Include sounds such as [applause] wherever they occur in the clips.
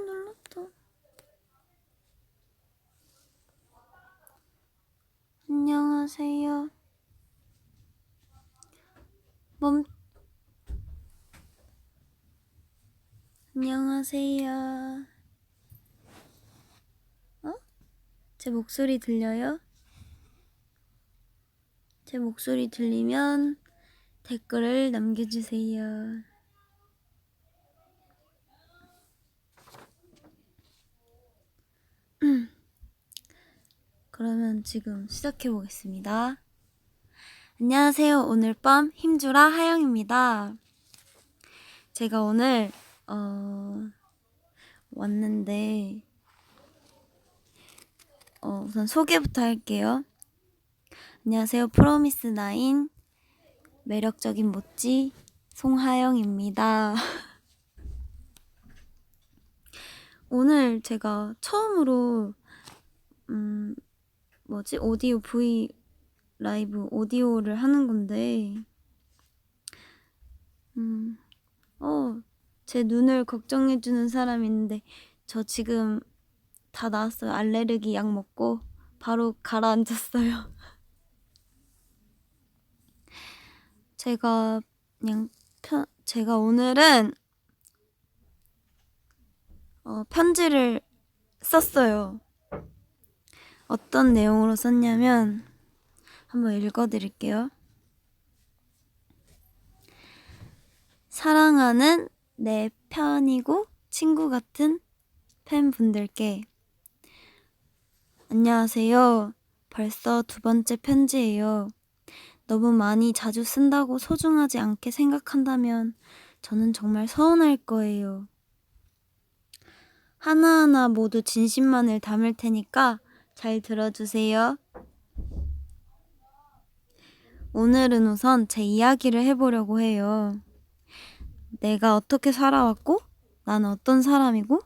눌렀다. 안녕하세요. 멈. 안녕하세요. 어? 제 목소리 들려요? 제 목소리 들리면 댓글을 남겨주세요. 그러면 지금 시작해 보겠습니다. 안녕하세요. 오늘 밤 힘주라 하영입니다. 제가 오늘 어 왔는데 어 우선 소개부터 할게요. 안녕하세요. 프로미스 나인 매력적인 모찌 송하영입니다. [laughs] 오늘 제가 처음으로 음 뭐지? 오디오 V 라이브 오디오를 하는 건데 음 어 제 눈을 걱정해 주는 사람이 있는데 저 지금 다 나았어요. 알레르기 약 먹고 바로 가라앉았어요. [laughs] 제가 그냥 편 제가 오늘은 어 편지를 썼어요. 어떤 내용으로 썼냐면 한번 읽어드릴게요. 사랑하는 내 편이고 친구 같은 팬분들께 안녕하세요. 벌써 두 번째 편지예요. 너무 많이 자주 쓴다고 소중하지 않게 생각한다면 저는 정말 서운할 거예요. 하나하나 모두 진심만을 담을 테니까 잘 들어주세요. 오늘은 우선 제 이야기를 해보려고 해요. 내가 어떻게 살아왔고, 나는 어떤 사람이고,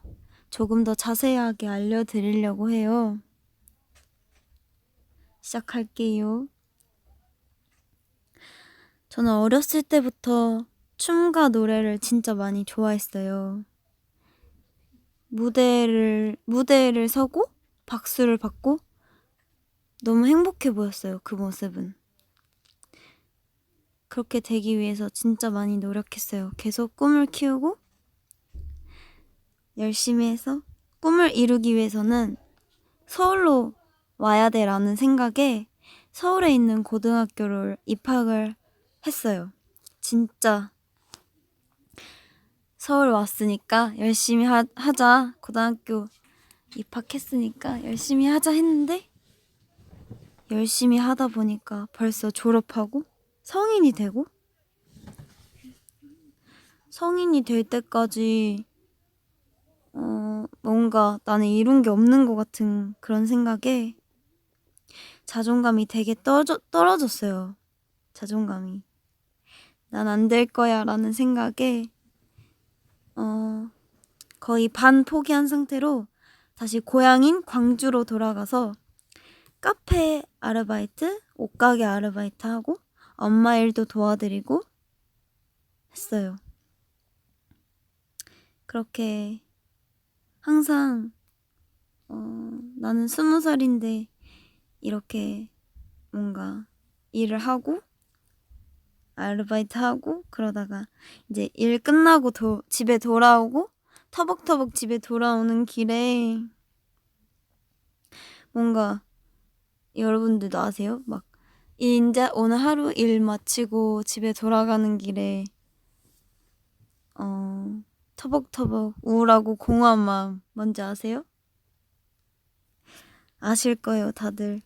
조금 더 자세하게 알려드리려고 해요. 시작할게요. 저는 어렸을 때부터 춤과 노래를 진짜 많이 좋아했어요. 무대를, 무대를 서고 박수를 받고 너무 행복해 보였어요. 그 모습은. 그렇게 되기 위해서 진짜 많이 노력했어요. 계속 꿈을 키우고 열심히 해서 꿈을 이루기 위해서는 서울로 와야 돼라는 생각에 서울에 있는 고등학교를 입학을 했어요. 진짜 서울 왔으니까 열심히 하, 하자. 고등학교 입학했으니까 열심히 하자 했는데 열심히 하다 보니까 벌써 졸업하고 성인이 되고 성인이 될 때까지 어, 뭔가 나는 이룬 게 없는 것 같은 그런 생각에 자존감이 되게 떨어져, 떨어졌어요. 자존감이. 난 안 될 거야 라는 생각에 어, 거의 반 포기한 상태로 다시 고향인 광주로 돌아가서 카페 아르바이트, 옷가게 아르바이트 하고 엄마 일도 도와드리고 했어요. 그렇게 항상 어, 나는 스무 살인데 이렇게 뭔가 일을 하고 아르바이트 하고 그러다가 이제 일 끝나고 도, 집에 돌아오고 터벅터벅 집에 돌아오는 길에 뭔가 여러분들도 아세요? 막 이제 오늘 하루 일 마치고 집에 돌아가는 길에 어 터벅터벅 우울하고 공허한 마음 뭔지 아세요? 아실 거예요, 다들.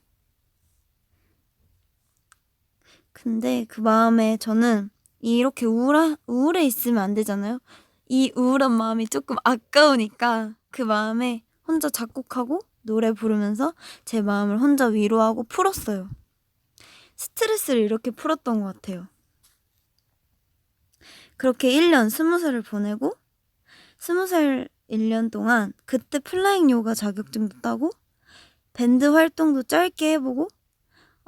근데 그 마음에 저는 이렇게 우울하, 우울해 있으면 안 되잖아요. 이 우울한 마음이 조금 아까우니까 그 마음에 혼자 작곡하고 노래 부르면서 제 마음을 혼자 위로하고 풀었어요. 스트레스를 이렇게 풀었던 것 같아요. 그렇게 1년, 20살을 보내고 20살 1년 동안 그때 플라잉 요가 자격증도 따고 밴드 활동도 짧게 해보고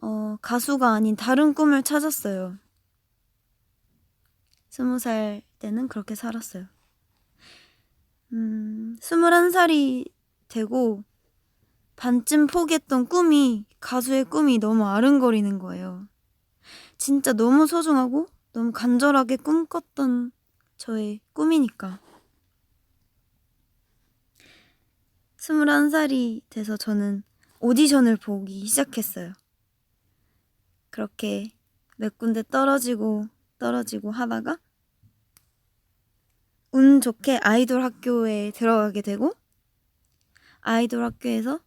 어, 가수가 아닌 다른 꿈을 찾았어요. 스무 살 때는 그렇게 살았어요. 음, 21살이 되고 반쯤 포기했던 꿈이 가수의 꿈이 너무 아른거리는 거예요. 진짜 너무 소중하고 너무 간절하게 꿈꿨던 저의 꿈이니까. 21살이 돼서 저는 오디션을 보기 시작했어요. 그렇게 몇 군데 떨어지고 떨어지고 하다가 운 좋게 아이돌 학교에 들어가게 되고 아이돌 학교에서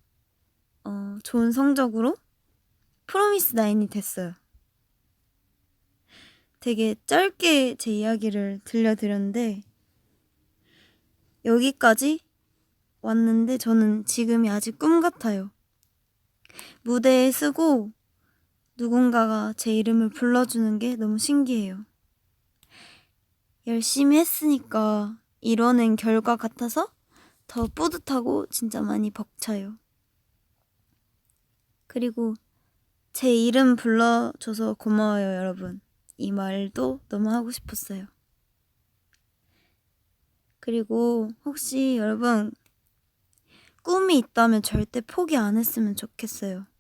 어, 좋은 성적으로 프로미스 나인이 됐어요. 되게 짧게 제 이야기를 들려드렸는데 여기까지 왔는데 저는 지금이 아직 꿈 같아요. 무대에 쓰고 누군가가 제 이름을 불러주는 게 너무 신기해요. 열심히 했으니까 이뤄낸 결과 같아서 더 뿌듯하고 진짜 많이 벅차요. 그리고 제 이름 불러줘서 고마워요, 여러분. 이 말도 너무 하고 싶었어요. 그리고 혹시 여러분 꿈이 있다면 절대 포기 안 했으면 좋겠어요.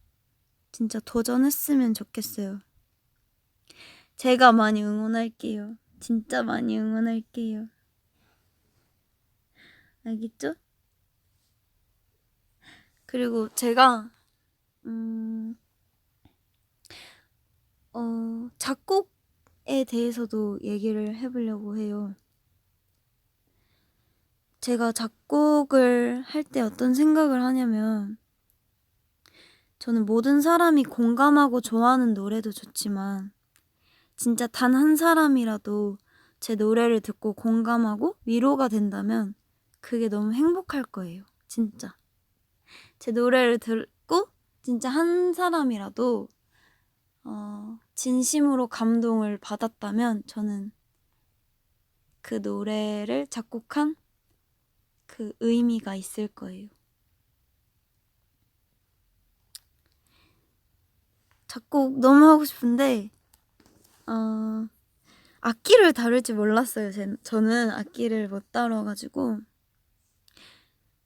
진짜 도전했으면 좋겠어요. 제가 많이 응원할게요. 진짜 많이 응원할게요. 알겠죠? 그리고 제가 음, 어, 작곡에 대해서도 얘기를 해보려고 해요. 제가 작곡을 할 때 어떤 생각을 하냐면, 저는 모든 사람이 공감하고 좋아하는 노래도 좋지만, 진짜 단 한 사람이라도 제 노래를 듣고 공감하고 위로가 된다면, 그게 너무 행복할 거예요. 진짜. 제 노래를 듣고, 진짜 한 사람이라도, 어, 진심으로 감동을 받았다면, 저는 그 노래를 작곡한 그 의미가 있을 거예요. 작곡 너무 하고 싶은데, 어, 악기를 다룰 줄 몰랐어요. 제, 저는 악기를 못 다뤄가지고.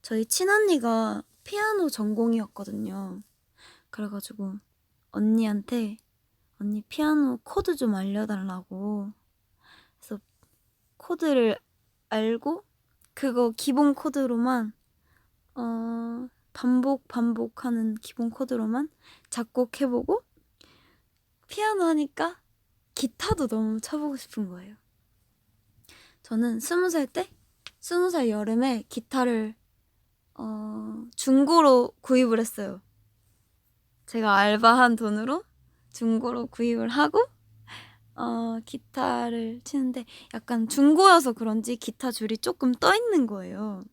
저희 친언니가 피아노 전공이었거든요. 그래가지고 언니한테 언니 피아노 코드 좀 알려달라고. 그래서 코드를 알고 그거 기본 코드로만 어 반복 반복하는 기본 코드로만 작곡해보고 피아노 하니까 기타도 너무 쳐보고 싶은 거예요. 저는 스무 살 때, 스무 살 여름에 기타를 어, 중고로 구입을 했어요. 제가 알바한 돈으로 중고로 구입을 하고 어, 기타를 치는데 약간 중고여서 그런지 기타 줄이 조금 떠 있는 거예요.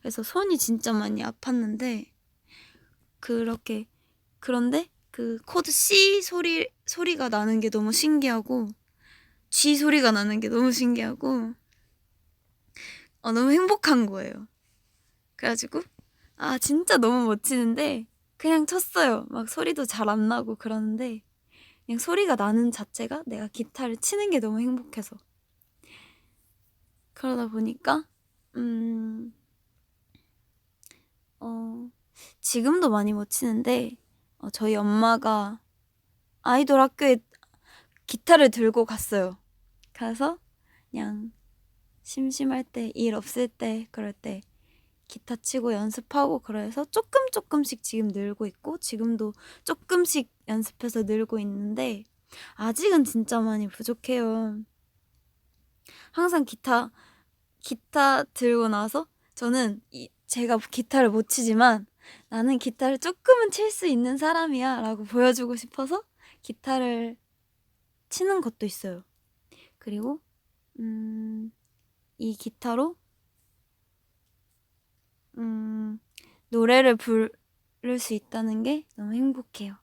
그래서 손이 진짜 많이 아팠는데 그렇게 그런데 그 코드 C 소리 소리가 나는 게 너무 신기하고 G 소리가 나는 게 너무 신기하고 어, 너무 행복한 거예요. 그래가지고 아 진짜 너무 멋지는데 그냥 쳤어요. 막 소리도 잘 안 나고 그러는데 그냥 소리가 나는 자체가 내가 기타를 치는 게 너무 행복해서 그러다 보니까 음, 어, 지금도 많이 못 치는데 어, 저희 엄마가 아이돌 학교에 기타를 들고 갔어요. 가서 그냥 심심할 때, 일 없을 때, 그럴 때 기타 치고 연습하고 그래서 조금 조금씩 지금 늘고 있고 지금도 조금씩 연습해서 늘고 있는데 아직은 진짜 많이 부족해요. 항상 기타 기타 들고 나서 저는 이, 제가 기타를 못 치지만 나는 기타를 조금은 칠 수 있는 사람이야 라고 보여주고 싶어서 기타를 치는 것도 있어요. 그리고 음, 이 기타로 음, 노래를 부를 수 있다는 게 너무 행복해요.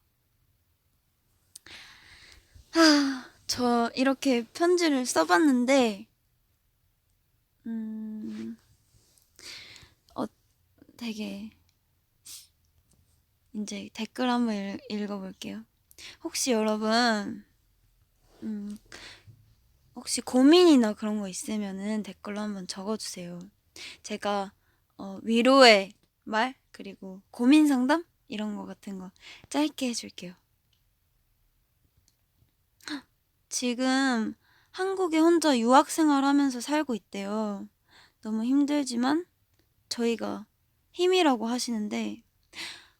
하, 저 이렇게 편지를 써봤는데, 음, 어, 되게, 이제 댓글 한번 읽, 읽어볼게요. 혹시 여러분, 음, 혹시 고민이나 그런 거 있으면은 댓글로 한번 적어주세요. 제가 어, 위로의 말 그리고 고민 상담 이런 거 같은 거 짧게 해줄게요. 헉, 지금 한국에 혼자 유학 생활하면서 살고 있대요. 너무 힘들지만 저희가 힘이라고 하시는데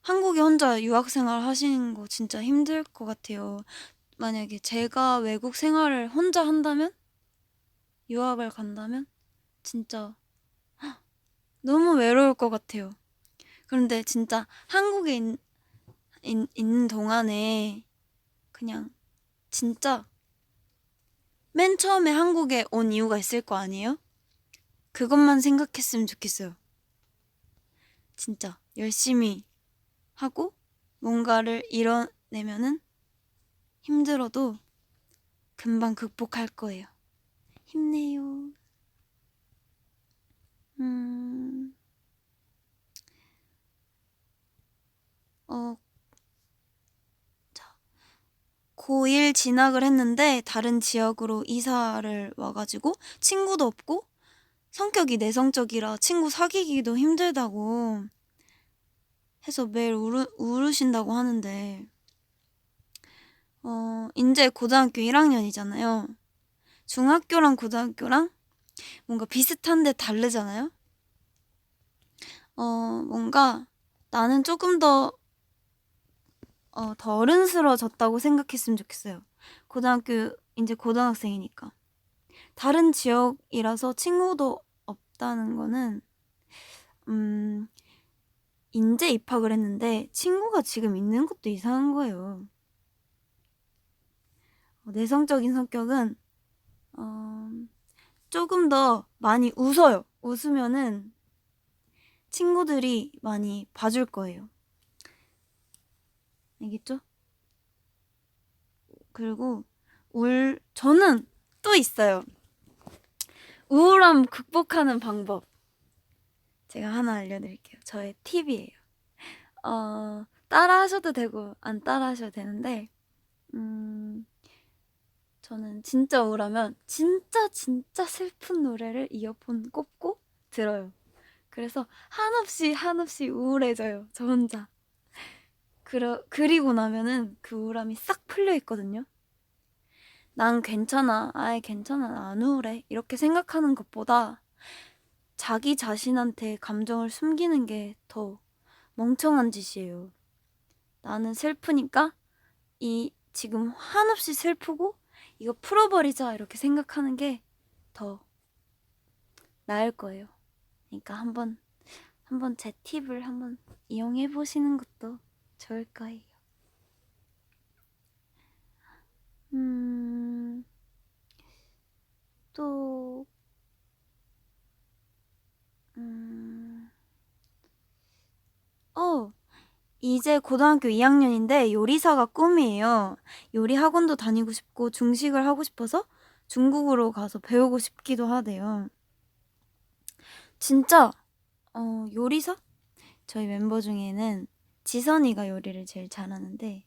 한국에 혼자 유학 생활 하시는 거 진짜 힘들 것 같아요. 만약에 제가 외국 생활을 혼자 한다면 유학을 간다면 진짜 헉, 너무 외로울 것 같아요. 그런데 진짜 한국에 있, 있, 있는 동안에 그냥 진짜 맨 처음에 한국에 온 이유가 있을 거 아니에요? 그것만 생각했으면 좋겠어요. 진짜 열심히 하고 뭔가를 이뤄내면은 힘들어도 금방 극복할 거예요. 힘내요. 음, 어, 자, 고1 진학을 했는데 다른 지역으로 이사를 와가지고 친구도 없고 성격이 내성적이라 친구 사귀기도 힘들다고 해서 매일 우르, 우르신다고 하는데, 어, 이제 고등학교 1학년이잖아요. 중학교랑 고등학교랑 뭔가 비슷한데 다르잖아요? 어, 뭔가 나는 조금 더, 어, 더 어른스러워졌다고 생각했으면 좋겠어요. 고등학교, 이제 고등학생이니까. 다른 지역이라서 친구도 없다는 거는, 음, 인제 입학을 했는데 친구가 지금 있는 것도 이상한 거예요. 어, 내성적인 성격은 어, 조금 더 많이 웃어요. 웃으면은 친구들이 많이 봐줄 거예요. 알겠죠? 그리고 울 저는 또 있어요. 우울함 극복하는 방법. 제가 하나 알려드릴게요. 저의 팁이에요. 어, 따라 하셔도 되고, 안 따라 하셔도 되는데, 음, 저는 진짜 우울하면, 진짜, 진짜 슬픈 노래를 이어폰 꼽고 들어요. 그래서 한없이, 한없이 우울해져요. 저 혼자. 그러, 그리고 나면은 그 우울함이 싹 풀려 있거든요. 난 괜찮아. 아예 괜찮아. 안 우울해. 이렇게 생각하는 것보다 자기 자신한테 감정을 숨기는 게 더 멍청한 짓이에요. 나는 슬프니까 이 지금 한없이 슬프고 이거 풀어버리자 이렇게 생각하는 게 더 나을 거예요. 그러니까 한번 한번 제 팁을 한번 이용해 보시는 것도 좋을 거예요. 음, 또 음. 어, 이제 고등학교 2학년인데 요리사가 꿈이에요. 요리 학원도 다니고 싶고 중식을 하고 싶어서 중국으로 가서 배우고 싶기도 하대요. 진짜, 어, 요리사? 저희 멤버 중에는 지선이가 요리를 제일 잘하는데,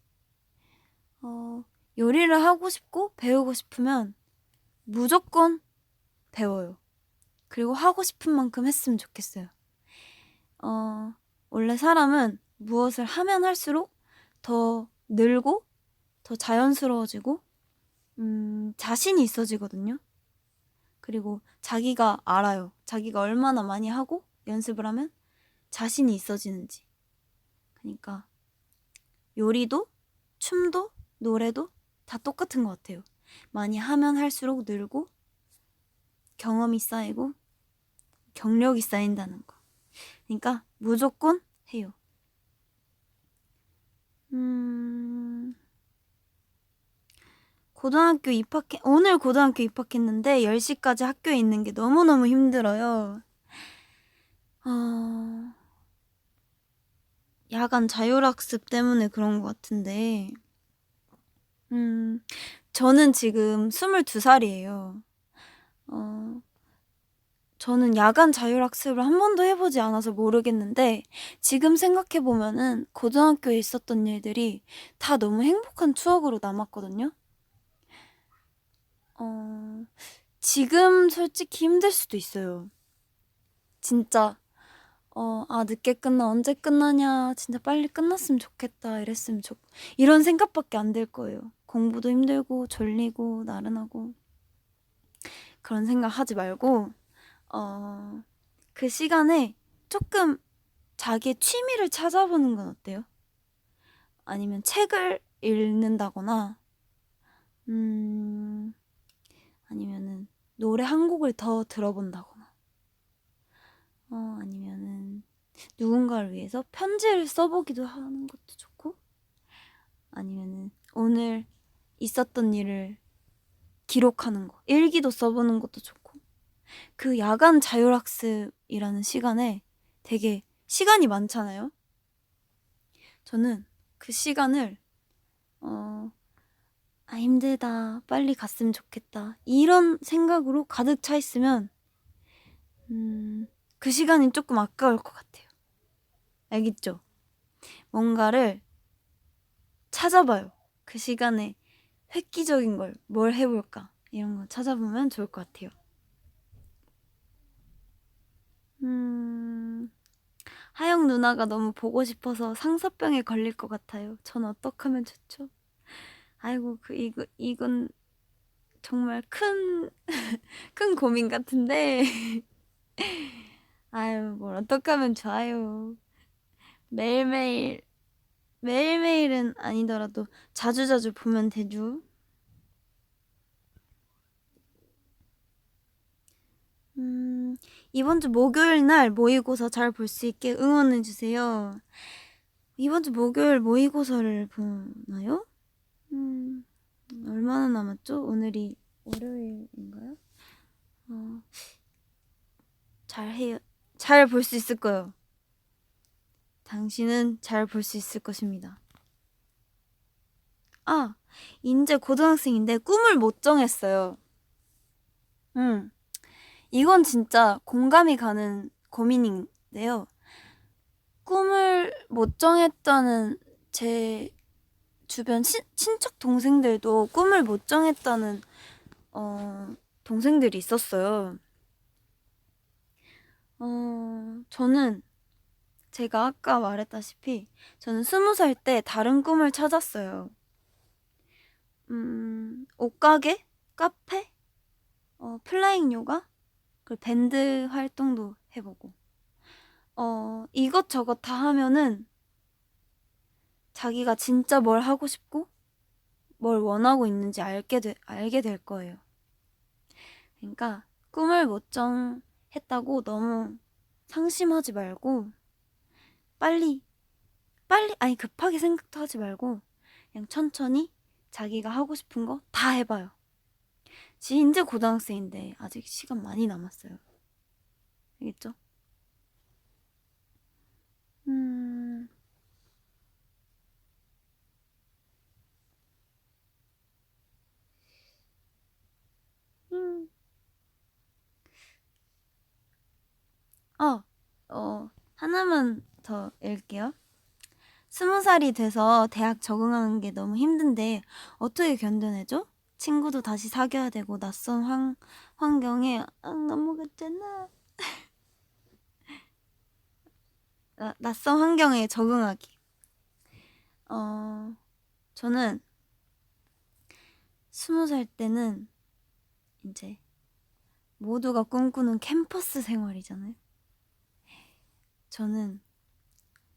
어, 요리를 하고 싶고 배우고 싶으면 무조건 배워요. 그리고 하고 싶은 만큼 했으면 좋겠어요. 어, 원래 사람은 무엇을 하면 할수록 더 늘고 더 자연스러워지고 음, 자신이 있어지거든요. 그리고 자기가 알아요. 자기가 얼마나 많이 하고 연습을 하면 자신이 있어지는지. 그러니까 요리도 춤도 노래도 다 똑같은 것 같아요. 많이 하면 할수록 늘고 경험이 쌓이고 경력이 쌓인다는 거. 그러니까 무조건 해요. 음, 고등학교 입학해, 오늘 고등학교 입학했는데 10시까지 학교에 있는 게 너무너무 힘들어요. 어, 야간 자율학습 때문에 그런 것 같은데, 음, 저는 지금 22살이에요. 어, 저는 야간 자율학습을 한 번도 해보지 않아서 모르겠는데, 지금 생각해보면은 고등학교에 있었던 일들이 다 너무 행복한 추억으로 남았거든요? 어, 지금 솔직히 힘들 수도 있어요. 진짜, 어, 아, 늦게 끝나, 언제 끝나냐, 진짜 빨리 끝났으면 좋겠다, 이랬으면 좋, 이런 생각밖에 안 들 거예요. 공부도 힘들고, 졸리고, 나른하고. 그런 생각 하지 말고, 어, 그 시간에 조금 자기의 취미를 찾아보는 건 어때요? 아니면 책을 읽는다거나, 음, 아니면은 노래 한 곡을 더 들어본다거나. 어, 아니면은 누군가를 위해서 편지를 써보기도 하는 것도 좋고, 아니면은 오늘 있었던 일을 기록하는 거, 일기도 써보는 것도 좋고, 그 야간 자율학습이라는 시간에 되게 시간이 많잖아요. 저는 그 시간을, 어, 아, 힘들다. 빨리 갔으면 좋겠다. 이런 생각으로 가득 차 있으면, 음, 그 시간이 조금 아까울 것 같아요. 알겠죠? 뭔가를 찾아봐요. 그 시간에 획기적인 걸 뭘 해볼까? 이런 거 찾아보면 좋을 것 같아요. 음, 하영 누나가 너무 보고 싶어서 상사병에 걸릴 것 같아요. 전 어떡 하면 좋죠? 아이고, 그, 이거, 이건 정말 큰, [laughs] 큰 고민 같은데. [laughs] 아유, 뭘 어떡하면 좋아요. 매일매일, 매일매일은 아니더라도 자주자주 보면 되죠. 음, 이번 주 목요일 날 모의고사 잘 볼 수 있게 응원해 주세요. 이번 주 목요일 모의고사를 보나요? 음, 얼마나 남았죠? 오늘이 월요일인가요? 어, 잘 해요. 잘 볼 수 있을 거예요. 당신은 잘 볼 수 있을 것입니다. 아, 이제 고등학생인데 꿈을 못 정했어요. 음, 이건 진짜 공감이 가는 고민인데요. 꿈을 못 정했다는 제 주변 친, 친척 동생들도 꿈을 못 정했다는 어, 동생들이 있었어요. 어, 저는 제가 아까 말했다시피 저는 스무 살 때 다른 꿈을 찾았어요. 음, 옷가게, 카페, 어, 플라잉 요가, 그리고 밴드 활동도 해보고. 어, 이것저것 다 하면은 자기가 진짜 뭘 하고 싶고 뭘 원하고 있는지 알게, 되, 알게 될 거예요. 그러니까 꿈을 못 정했다고 너무 상심하지 말고 빨리 빨리 아니 급하게 생각도 하지 말고 그냥 천천히 자기가 하고 싶은 거 다 해봐요. 지금 이제 고등학생인데 아직 시간 많이 남았어요. 알겠죠? 음. 음. 어, 어, 하나만 더 읽을게요. 스무 살이 돼서 대학 적응하는 게 너무 힘든데 어떻게 견뎌내죠? 친구도 다시 사귀어야 되고 낯선 환, 환경에 아, 넘어갔잖아. [laughs] 나, 낯선 환경에 적응하기. 어, 저는 스무 살 때는 이제 모두가 꿈꾸는 캠퍼스 생활이잖아요. 저는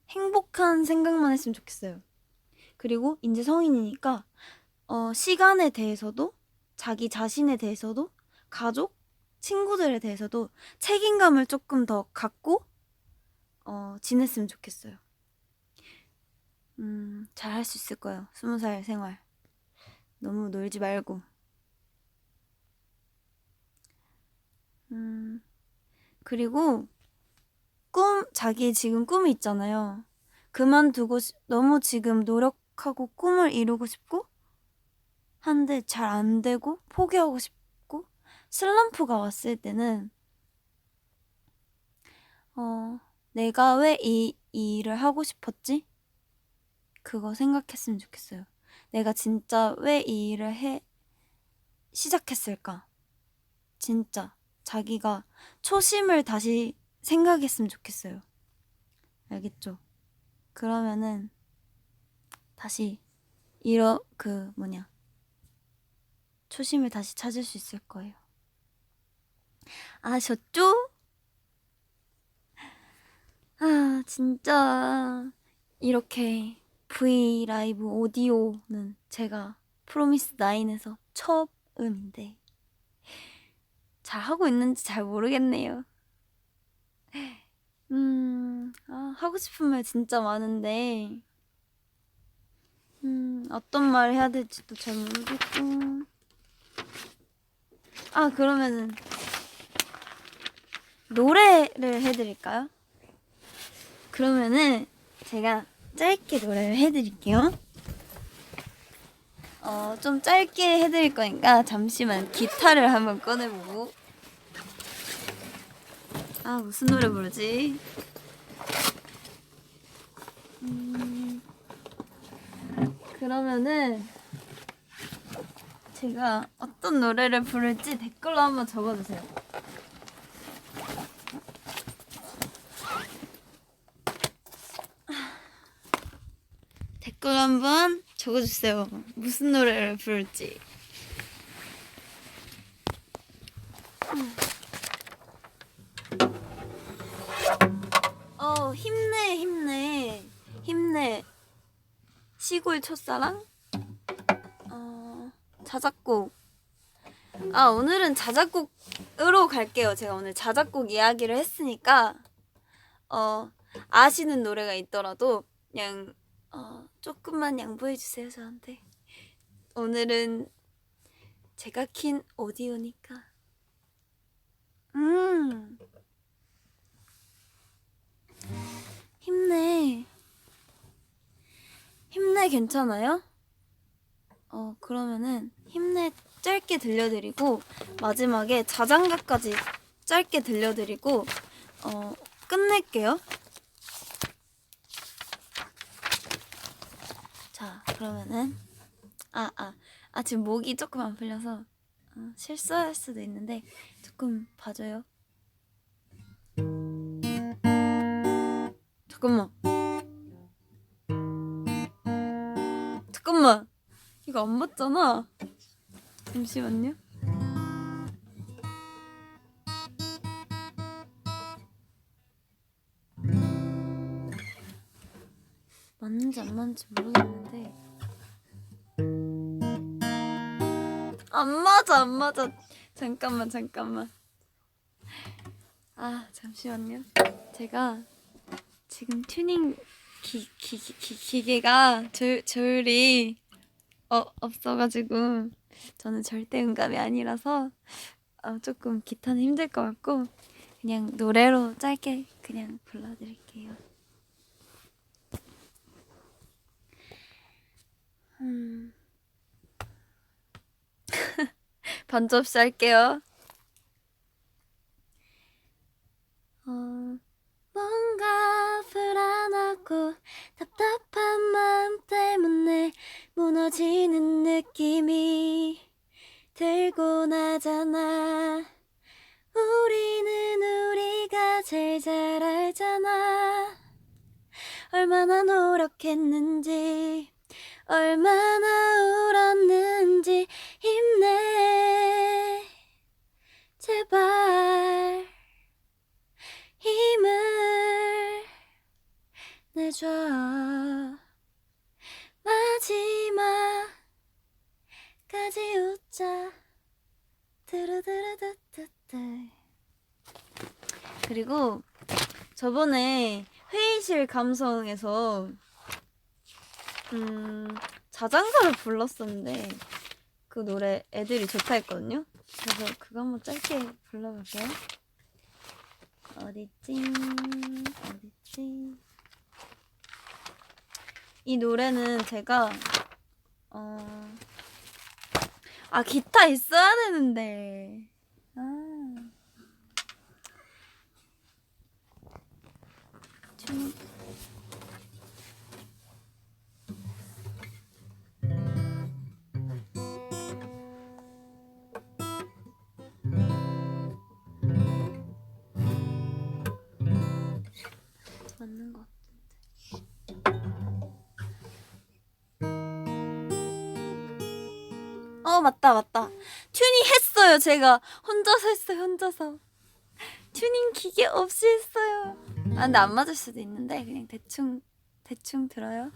행복한 생각만 했으면 좋겠어요. 그리고 이제 성인이니까 어, 시간에 대해서도 자기 자신에 대해서도 가족, 친구들에 대해서도 책임감을 조금 더 갖고 어, 지냈으면 좋겠어요. 음, 잘 할 수 있을 거예요. 스무 살 생활. 너무 놀지 말고. 음, 그리고 꿈, 자기 지금 꿈이 있잖아요. 그만두고, 싶- 너무 지금 노력하고 꿈을 이루고 싶고, 한데 잘 안 되고, 포기하고 싶고, 슬럼프가 왔을 때는, 어, 내가 왜 이, 이 일을 하고 싶었지? 그거 생각했으면 좋겠어요. 내가 진짜 왜 이 일을 해, 시작했을까? 진짜. 자기가 초심을 다시 생각했으면 좋겠어요. 알겠죠? 그러면은 다시 이러 그 뭐냐 초심을 다시 찾을 수 있을 거예요. 아셨죠? 아 진짜 이렇게 V 라이브 오디오는 제가 프로미스 나인에서 처음인데 잘 하고 있는지 잘 모르겠네요. 음, 아, 하고 싶은 말 진짜 많은데, 음, 어떤 말 해야 될지도 잘 모르겠고. 아, 그러면은, 노래를 해드릴까요? 그러면은, 제가 짧게 노래를 해드릴게요. 어, 좀 짧게 해드릴 거니까, 잠시만 기타를 한번 꺼내보고. 아 무슨 노래 부르지? 음, 그러면은 제가 어떤 노래를 부를지 댓글로 한번 적어주세요. 댓글 한번 적어주세요. 무슨 노래를 부를지. 어 힘내 힘내 힘내 시골 첫사랑? 어 자작곡. 아 오늘은 자작곡으로 갈게요. 제가 오늘 자작곡 이야기를 했으니까 어 아시는 노래가 있더라도 그냥 어 조금만 양보해 주세요 저한테. 오늘은 제가 킨 오디오니까. 음. 힘내. 힘내 괜찮아요? 어, 그러면은 힘내 짧게 들려드리고 마지막에 자장가까지 짧게 들려드리고 어, 끝낼게요. 자, 그러면은 아, 아, 아 지금 목이 조금 안 풀려서 어, 실수할 수도 있는데 조금 봐줘요. 잠깐만. 잠깐만. 이거 안 맞잖아. 잠시만요. 맞는지 안 맞는지 모르겠는데. 안 맞아, 안 맞아. 잠깐만, 잠깐만. 아, 잠시만요. 제가 지금 튜닝 기, 기, 기, 기, 기계가 조, 조율이 어, 없어가지고 저는 절대 음감이 아니라서 어, 조금 기타는 힘들 것 같고 그냥 노래로 짧게 그냥 불러드릴게요. 음. [laughs] 없이 할게요. 어, 뭔가 불안하고 답답한 마음 때문에 무너지는 느낌이 들곤 하잖아. 우리는 우리가 제일 잘 알잖아. 얼마나 노력했는지, 얼마나 울었는지 힘내. 내줘 마지막까지 웃자 드르드르드드드 그리고 저번에 회의실 감성에서 음 자장가를 불렀었는데 그 노래 애들이 좋다 했거든요 그래서 그거 한번 짧게 불러볼게요 어딨지? 어딨지? 이 노래는 제가 어... 아 기타 있어야 되는데 아 좀... 맞는 것 같아. 어 맞다 맞다. 튜닝 했어요 제가. 혼자서 했어요 혼자서. 튜닝 기계 없이 했어요. 아 근데 안 맞을 수도 있는데 그냥 대충 대충 들어요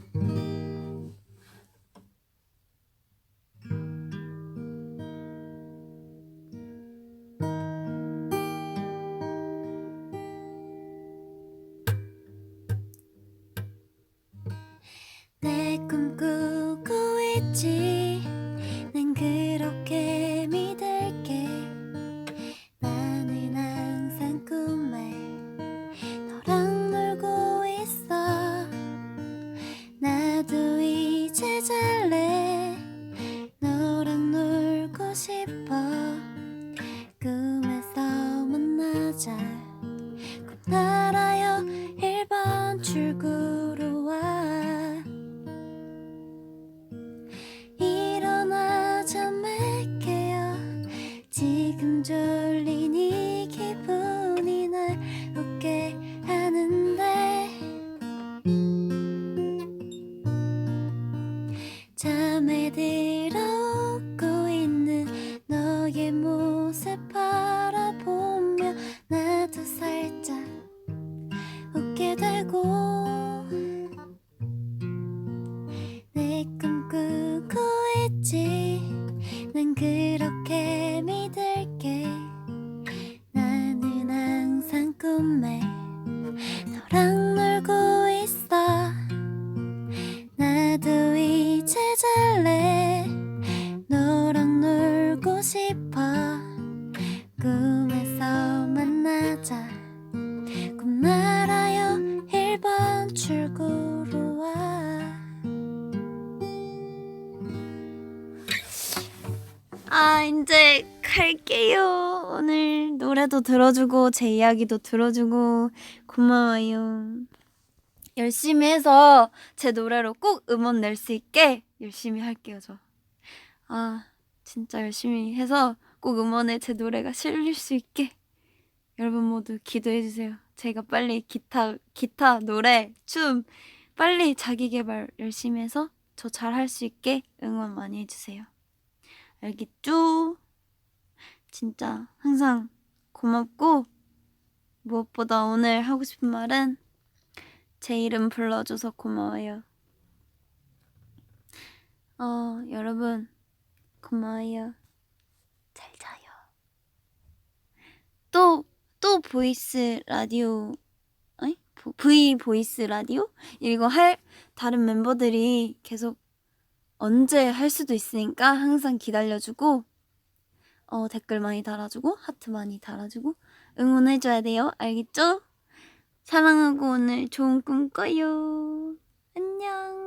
들어주고, 제 이야기도 들어주고, 고마워요. 열심히 해서 제 노래로 꼭 음원 낼 수 있게 열심히 할게요, 저. 아, 진짜 열심히 해서 꼭 음원에 제 노래가 실릴 수 있게 여러분 모두 기도해 주세요. 제가 빨리 기타, 기타, 노래, 춤, 빨리 자기 개발 열심히 해서 저 잘 할 수 있게 응원 많이 해주세요. 알겠죠? 진짜 항상 고맙고 무엇보다 오늘 하고 싶은 말은 제 이름 불러줘서 고마워요. 어, 여러분 고마워요. 잘 자요. 또, 또 보이스 라디오, 아니? 보- V 보이스 라디오? 이거 할 다른 멤버들이 계속 언제 할 수도 있으니까 항상 기다려주고 어, 댓글 많이 달아주고 하트 많이 달아주고 응원해줘야 돼요. 알겠죠? 사랑하고 오늘 좋은 꿈 꿔요. 안녕.